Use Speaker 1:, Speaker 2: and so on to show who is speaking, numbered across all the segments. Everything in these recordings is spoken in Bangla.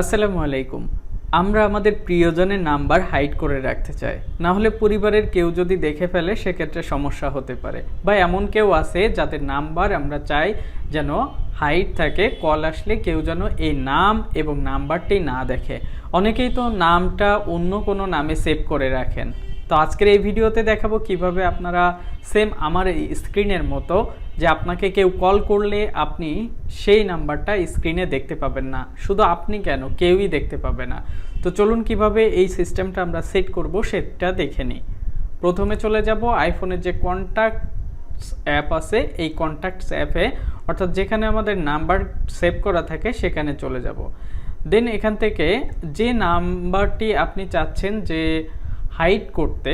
Speaker 1: আসসালামু আলাইকুম। আমরা আমাদের প্রিয়জনের নাম্বার হাইড করে রাখতে চাই। না হলে পরিবারের কেউ যদি দেখে ফেলে, সেক্ষেত্রে সমস্যা হতে পারে। বা এমন কেউ আছে যাদের নাম্বার আমরা চাই যেন হাইট থাকে, কল আসলে কেউ যেন এই নাম এবং নাম্বারটি না দেখে। অনেকেই তো নামটা অন্য কোনো নামে সেভ করে রাখেন। তো আজকের এই ভিডিওতে দেখাবো কীভাবে আপনারা সেম আমার এই স্ক্রিনের মতো যে আপনাকে কেউ কল করলে আপনি সেই নাম্বারটা স্ক্রিনে দেখতে পাবেন না। শুধু আপনি কেন? কেউই দেখতে পাবে না। তো চলুন কীভাবে এই সিস্টেমটা আমরা সেট করব সেটা দেখে নিই। প্রথমে চলে যাব আইফোনের যে কন্ট্যাক্টস অ্যাপ আছে, এই কন্ট্যাক্টস অ্যাপে অর্থাৎ যেখানে আমাদের নাম্বার সেভ করা থাকে সেখানে চলে যাব। দেন এখান থেকে যে নাম্বারটি আপনি চাচ্ছেন যে হাইড করতে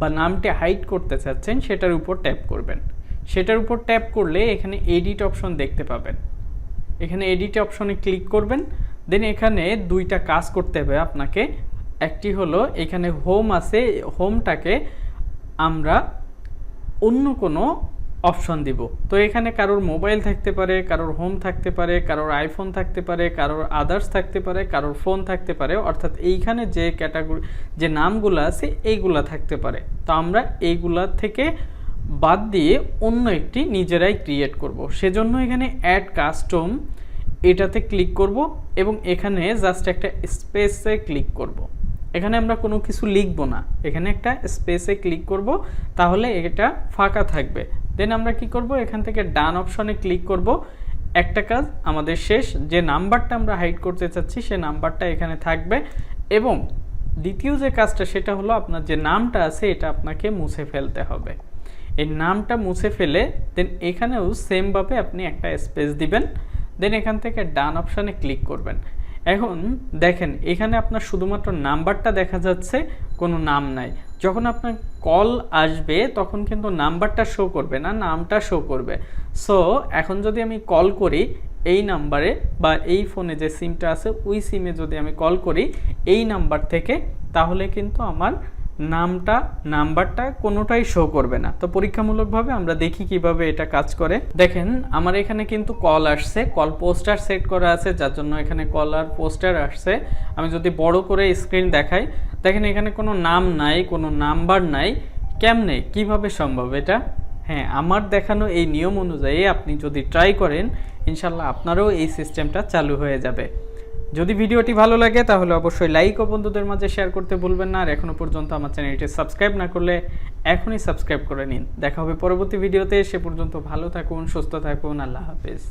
Speaker 1: বা নামটি হাইড করতে চাচ্ছেন, সেটার উপর ট্যাপ করবেন। সেটার উপর ট্যাপ করলে এখানে এডিট অপশন দেখতে পাবেন। এখানে এডিট অপশনে ক্লিক করবেন দেন এখানে দুইটা কাজ করতে হবে আপনাকে। একটি হলো, এখানে হোম আছে হোমটাকে আমরা অন্য কোনো অপশন দিব। তো এখানে কারোর মোবাইল থাকতে পারে, কারোর হোম থাকতে পারে, কারোর আইফোন থাকতে পারে, কারোর আদার্স থাকতে পারে, কারোর ফোন থাকতে পারে, অর্থাৎ এইখানে যে ক্যাটাগরি যে নামগুলো আছে এইগুলা থাকতে পারে। তো আমরা এইগুলা থেকে বাদ দিয়ে অন্য একটি নিজেরাই ক্রিয়েট করব। সেজন্য এখানে অ্যাড কাস্টম এটাতে ক্লিক করব এবং এখানে জাস্ট একটা স্পেসে ক্লিক করব। এখানে আমরা কোনো কিছু লিখব না। এখানে একটা স্পেসে ক্লিক করব, তাহলে এটা ফাঁকা থাকবে। দেন আমরা কি করব? এখান থেকে ডান অপশনে ক্লিক করব। একটা কাজ, আমাদের শেষ যে নাম্বারটা আমরা হাইড করতে চাচ্ছি, সে নাম্বারটা এখানে থাকবে। এবং দ্বিতীয় যে কাজটা, সেটা হলো আপনার যে নামটা আছে, এটা আপনাকে মুছে ফেলতে হবে। এই নামটা মুছে ফেলে দেন এখানেও সেমভাবে আপনি একটা স্পেস দিবেন। দেন এখান থেকে ডান অপশানে ক্লিক করবেন। এখন দেখেন, এখানে আপনার শুধুমাত্র নাম্বারটা দেখা যাচ্ছে, কোনো নাম নাই। যখন আপনার কল আসবে, তখন কিন্তু নাম্বারটা শো করবে না, নামটা শো করবে। সো এখন যদি আমি কল করি, এই নাম্বারে বা এই ফোনে যে সিমটা আছে, ওই সিমে যদি আমি কল করি, এই নাম্বার থেকে, তাহলে কিন্তু আমার নামটা, নাম্বারটা কোনোটাই শো করবে না। তো পরীক্ষামূলকভাবে আমরা দেখি কীভাবে এটা কাজ করে। দেখেন, আমার এখানে কিন্তু কল আসছে কল পোস্টার সেট করা আছে, যার জন্য এখানে কল আর পোস্টার আসছে। আমি যদি বড় করে স্ক্রিন দেখাই, দেখেন এখানে কোনো নাম নাই, কোনো নাম্বার নাই। কেমনে? কীভাবে সম্ভব এটা? হ্যাঁ আমার দেখানো এই নিয়ম অনুযায়ী আপনি যদি ট্রাই করেন, ইনশাল্লাহ আপনারও এই সিস্টেমটা চালু হয়ে যাবে। যদি ভিডিওটি ভালো লাগে, তাহলে অবশ্যই লাইক ও বন্ধুদের মাঝে শেয়ার করতে ভুলবেন না। আর এখনও পর্যন্ত আমার চ্যানেলটি সাবস্ক্রাইব না করলে এখনই সাবস্ক্রাইব করে নিন। দেখা হবে পরবর্তী ভিডিওতে। সে পর্যন্ত ভালো থাকুন, সুস্থ থাকুন। আল্লাহ হাফেজ।